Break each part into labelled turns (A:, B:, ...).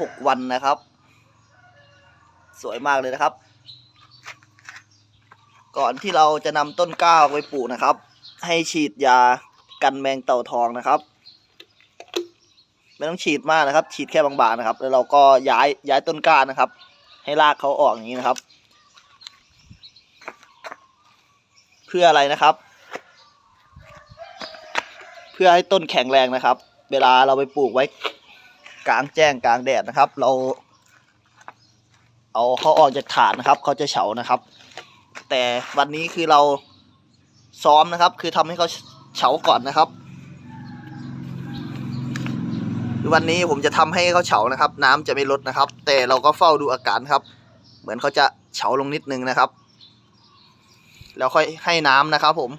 A: หกวันนะครับ สวยมากเลยนะครับ ก่อนที่เราจะนำต้นกล้าไปปลูกนะครับ ให้ฉีดยากันแมงเต่าทองนะครับ ไม่ต้องฉีดมากนะครับ ฉีดแค่บางๆนะครับ แล้วเราก็ย้ายย้ายต้นกล้านะครับ ให้รากเขาออกอย่างนี้นะครับ เพื่ออะไรนะครับ เพื่อให้ต้นแข็งแรงนะครับ เวลาเราไปปลูกไว้ กลางแจ้งกลางแดดนะครับ เรา เอาเขาออกจากถาดนะครับเขาจะเฉานะครับ แต่วันนี้คือเราซ้อมนะครับ คือทำให้เขาเฉาก่อนนะครับวันนี้ผมจะทำให้เขาเฉานะครับ น้ำจะไม่ลดนะครับ แต่เราก็เฝ้าดูอาการครับ เหมือนเขาจะเฉาลงนิดนึงนะครับ แล้วค่อยให้น้ำนะครับ ผม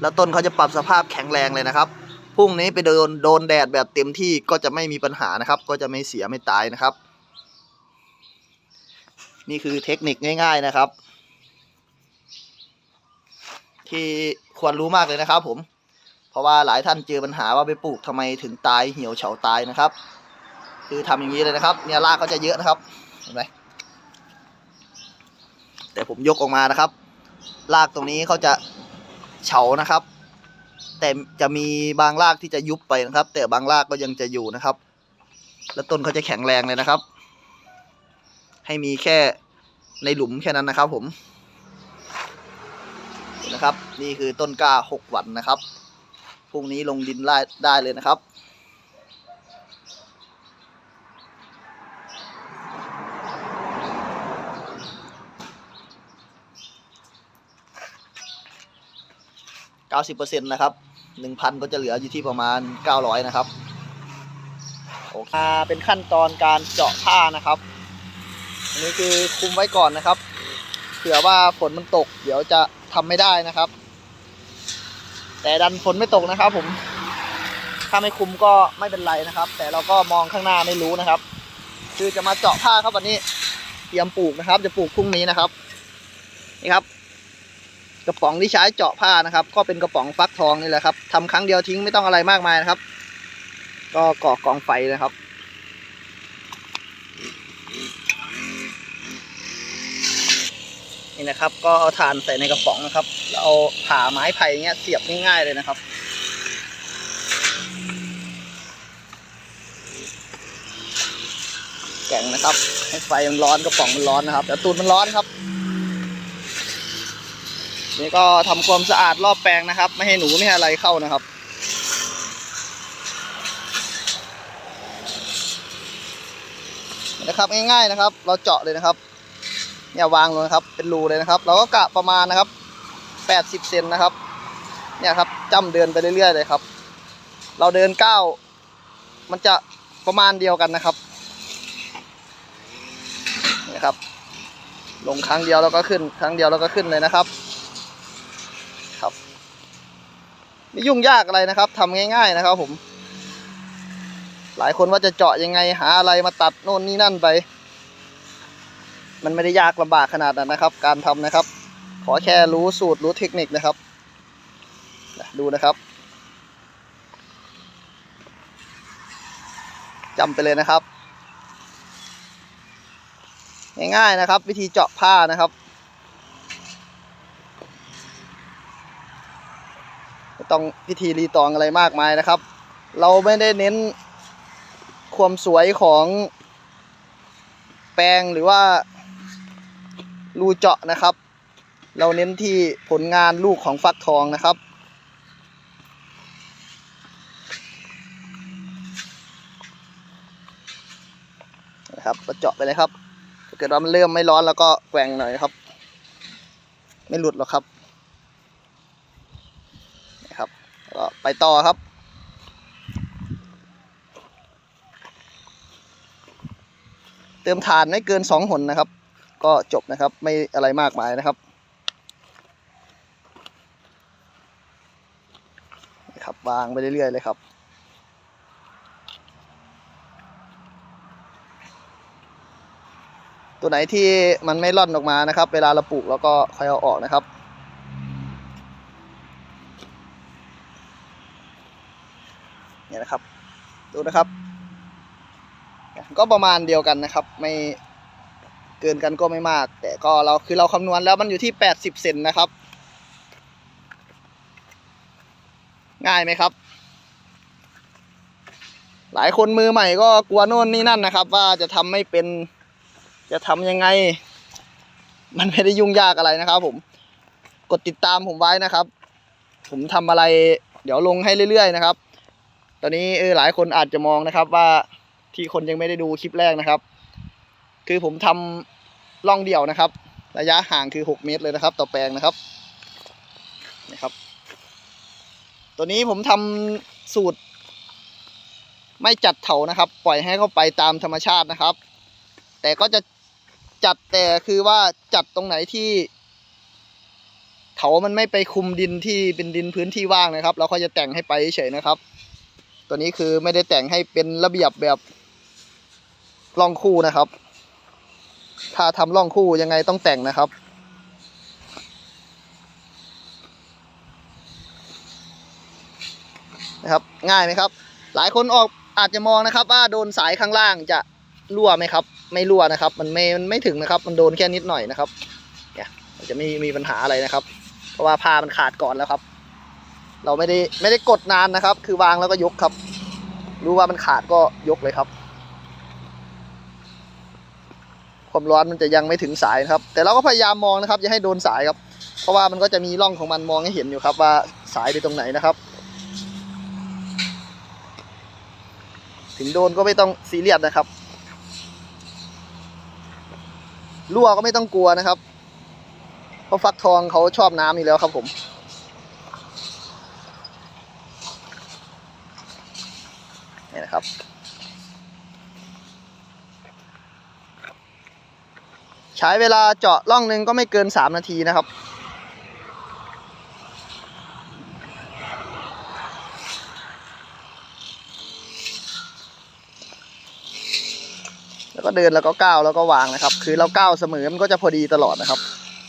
A: แล้วต้นเขาจะปรับสภาพแข็งแรงเลยนะครับ พรุ่งนี้ไปโดนโดนแดดแบบเต็มที่ก็จะไม่มีปัญหานะครับ ก็จะไม่เสียไม่ตายนะครับ นี่คือเทคนิคง่าย ๆนะครับ ที่ควรรู้มากเลยนะครับ ผม เพราะว่าหลายท่านเจอปัญหาว่าไปปลูกทำไมถึงตายเหี่ยวเฉาตายนะครับ คือทำอย่างนี้เลยนะครับ เนี่ยรากเขาจะเยอะนะครับเห็นไหมแต่ผมยกออกมานะครับ รากตรงนี้เขาจะเฉานะครับ แต่จะมีบางรากที่จะยุบไปนะครับ แต่บางรากก็ยังจะอยู่นะครับ และต้นเขาจะแข็งแรงเลยนะครับ ให้มีแค่ในหลุมแค่นั้นนะครับ ผมนะครับ นี่คือต้นกล้าหกวันนะครับพรุ่งนี้ลงดินได้ได้เลยนะครับ เก้าสิบเปอร์เซ็นต์นะครับหนึ่งพันก็จะเหลืออยู่ที่ประมาณเก้าร้อยนะครับโอเคเป็นขั้นตอนการเจาะผ้านะครับ อันนี้คือคุมไว้ก่อนนะครับ เผื่อว่าฝนมันตก เดี๋ยวจะทำไม่ได้นะครับ แต่ดันฝนไม่ตกนะครับ ผม ถ้าไม่คุมก็ไม่เป็นไรนะครับ แต่เราก็มองข้างหน้าไม่รู้นะครับ คือจะมาเจาะผ้าครับวันนี้ เตรียมปลูกนะครับ จะปลูกพรุ่งนี้นะครับ นี่ครับ กระป๋องที่ใช้เจาะผ้านะครับ ก็เป็นกระป๋องฟักทองนี่แหละครับทำครั้งเดียวทิ้งไม่ต้องอะไรมากมายนะครับ ก็ก่อกองไฟนะครับนี่นะครับ ก็เอาถ่านใส่ในกระป๋องนะครับแล้วเอาผ่าไม้ไผ่เงี้ยเสียบง่ายๆเลยนะครับแกงนะครับ ให้ไฟมันร้อนกระป๋องมันร้อนนะครับแต่ตูดมันร้อนครับ นี่ก็ทำความสะอาดรอบแปลงนะครับ ไม่ให้หนูไม่ให้อะไรเข้านะครับ นะครับง่ายๆนะครับ เราเจาะเลยนะครับเนี่ยวางลงครับ เป็นรูเลยนะครับ เราก็กะประมาณนะครับแปดสิบเซนนะครับ เนี่ยครับจ้ำเดินไปเรื่อยๆเลยครับ เราเดินเก้ามันจะประมาณเดียวกันนะครับนี่ครับ ลงครั้งเดียวแล้วก็ขึ้น ครั้งเดียวแล้วก็ขึ้นเลยนะครับ ไม่ยุ่งยากอะไรนะครับทำง่าย ๆนะครับ ผม หลายคนว่าจะเจาะยังไงหาอะไรมาตัดโน่นนี่นั่นไป มันไม่ได้ยากลำบากขนาดนั้นนะครับ การทำนะครับ ขอแค่รู้สูตรรู้เทคนิคนะครับดูนะครับจำไปเลยนะครับ ง่ายๆนะครับ วิธีเจาะผ้านะครับไม่ ต้องพิธีรีตองอะไรมากมายนะครับ เราไม่ได้เน้นความสวยของแปลงหรือว่ารูเจาะนะครับ เราเน้นที่ผลงานลูกของฟักทองนะครับ นะครับก็เจาะไปเลยครับถ้าเกิดว่ามันเริ่มไม่ร้อนแล้วก็แกว่งหน่อยครับ ไม่หลุดหรอกครับแล้ว ก็ไปต่อครับ เติมถ่านไม่เกินสองหนนะครับ ก็จบนะครับไม่อะไรมากมายนะครับครับวางไปเรื่อยๆเลยครับตัวไหนที่มันไม่ร่อนออกมานะครับ เวลาเราปลูกแล้วก็ค่อยเอาออกนะครับ เนี่ยนะครับ ดูนะครับ ก็ประมาณเดียวกันนะครับ ไม่เกินกันก็ไม่มาก แต่ก็เราคือเราคำนวณแล้วมันอยู่ที่แปดสิบเซนนะครับ ง่ายไหมครับ หลายคนมือใหม่ก็กลัวโน่นนี่นั่นนะครับ ว่าจะทำไม่เป็นจะทำยังไง มันไม่ได้ยุ่งยากอะไรนะครับ ผมกดติดตามผมไว้นะครับ ผมทำอะไร เดี๋ยวลงให้เรื่อยๆนะครับ ตอนนี้เออหลายคนอาจจะมองนะครับว่าที่คนยังไม่ได้ดูคลิปแรกนะครับ คือผมทำล่องเดี่ยวนะครับ ระยะห่างคือ 6 เมตรเลยนะครับ ต่อแปลงนะครับนะครับ ตัวนี้ผมทำสูตร ไม่จัดเถานะครับ ปล่อยให้เข้าไปตามธรรมชาตินะครับ แต่ก็จะจัดแต่คือว่าจัดตรงไหนที่เถามันไม่ไปคุมดินที่เป็นดินพื้นที่ว่างนะครับ เราก็จะแต่งให้ไปเฉยนะครับ ตัวนี้คือไม่ได้แต่งให้เป็นระเบียบแบบร่องคู่นะครับ ถ้าทำร่องคู่ยังไงต้องแต่งนะครับ นะครับ ง่ายไหมครับ หลายคนออกอาจจะมองนะครับ ว่าโดนสายข้างล่างจะรั่วไหมครับ ไม่รั่วนะครับ มันไม่มันไม่ถึงนะครับ มันโดนแค่นิดหน่อยนะครับ เนี่ยมันจะไม่มีปัญหาอะไรนะครับ เพราะว่าผ้ามันขาดก่อนแล้วครับ เราไม่ได้ไม่ได้กดนานนะครับ คือวางแล้วก็ยกครับ รู้ว่ามันขาดก็ยกเลยครับ ความร้อนมันจะยังไม่ถึงสายครับ แต่เราก็พยายามมองนะครับอย่าให้โดนสายครับ เพราะว่ามันก็จะมีร่องของมันมองให้เห็นอยู่ครับ ว่าสายไปตรงไหนนะครับ ถึงโดนก็ไม่ต้องซีเรียสนะครับรั่วก็ไม่ต้องกลัวนะครับ เพราะฟักทองเขาชอบน้ำอยู่แล้วครับผม นี่นะครับ ใช้เวลาเจาะร่องหนึ่งก็ไม่เกินสามนาทีนะครับ แล้วก็เดินแล้วก็ก้าวแล้วก็วางนะครับ คือเราก้าวเสมอมันก็จะพอดีตลอดนะครับ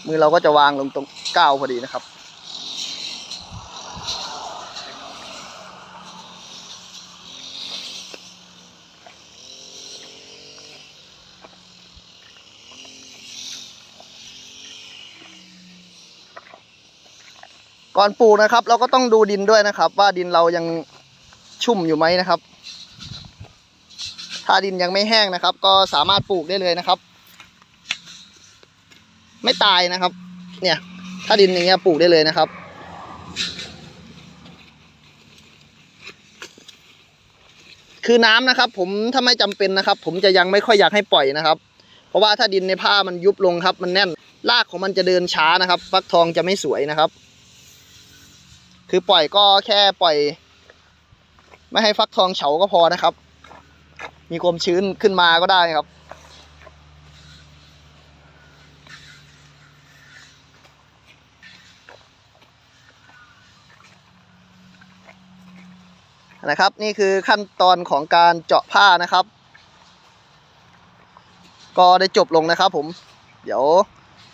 A: มือเราก็จะวางลงตรงก้าวพอดีนะครับ ก่อนปลูกนะครับ เราก็ต้องดูดินด้วยนะครับ ว่าดินเรายังชุ่มอยู่ไหมนะครับ ถ้าดินยังไม่แห้งนะครับ ก็สามารถปลูกได้เลยนะครับ ไม่ตายนะครับ เนี่ย ถ้าดินอย่างเงี้ยปลูกได้เลยนะครับคือน้ำนะครับ ผมถ้าไม่จำเป็นนะครับ ผมจะยังไม่ค่อยอยากให้ปล่อยนะครับ เพราะว่าถ้าดินในผ้ามันยุบลงครับ มันแน่นรากของมันจะเดินช้านะครับ ฟักทองจะไม่สวยนะครับ คือปล่อยก็แค่ปล่อย ไม่ให้ฟักทองเฉาก็พอนะครับ มีความชื้นขึ้นมาก็ได้ครับ นะครับ นี่คือขั้นตอนของการเจาะผ้านะครับ ก็ได้จบลงนะครับผม เดี๋ยว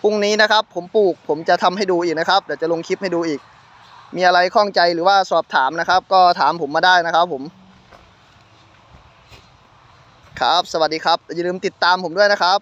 A: พรุ่งนี้นะครับ ผมปลูกผมจะทำให้ดูอีกนะครับ เดี๋ยวจะลงคลิปให้ดูอีก มีอะไรข้องใจหรือว่าสอบถามนะครับ ก็ถามผมมาได้นะครับผม ครับ สวัสดีครับ อย่าลืมติดตามผมด้วยนะครับ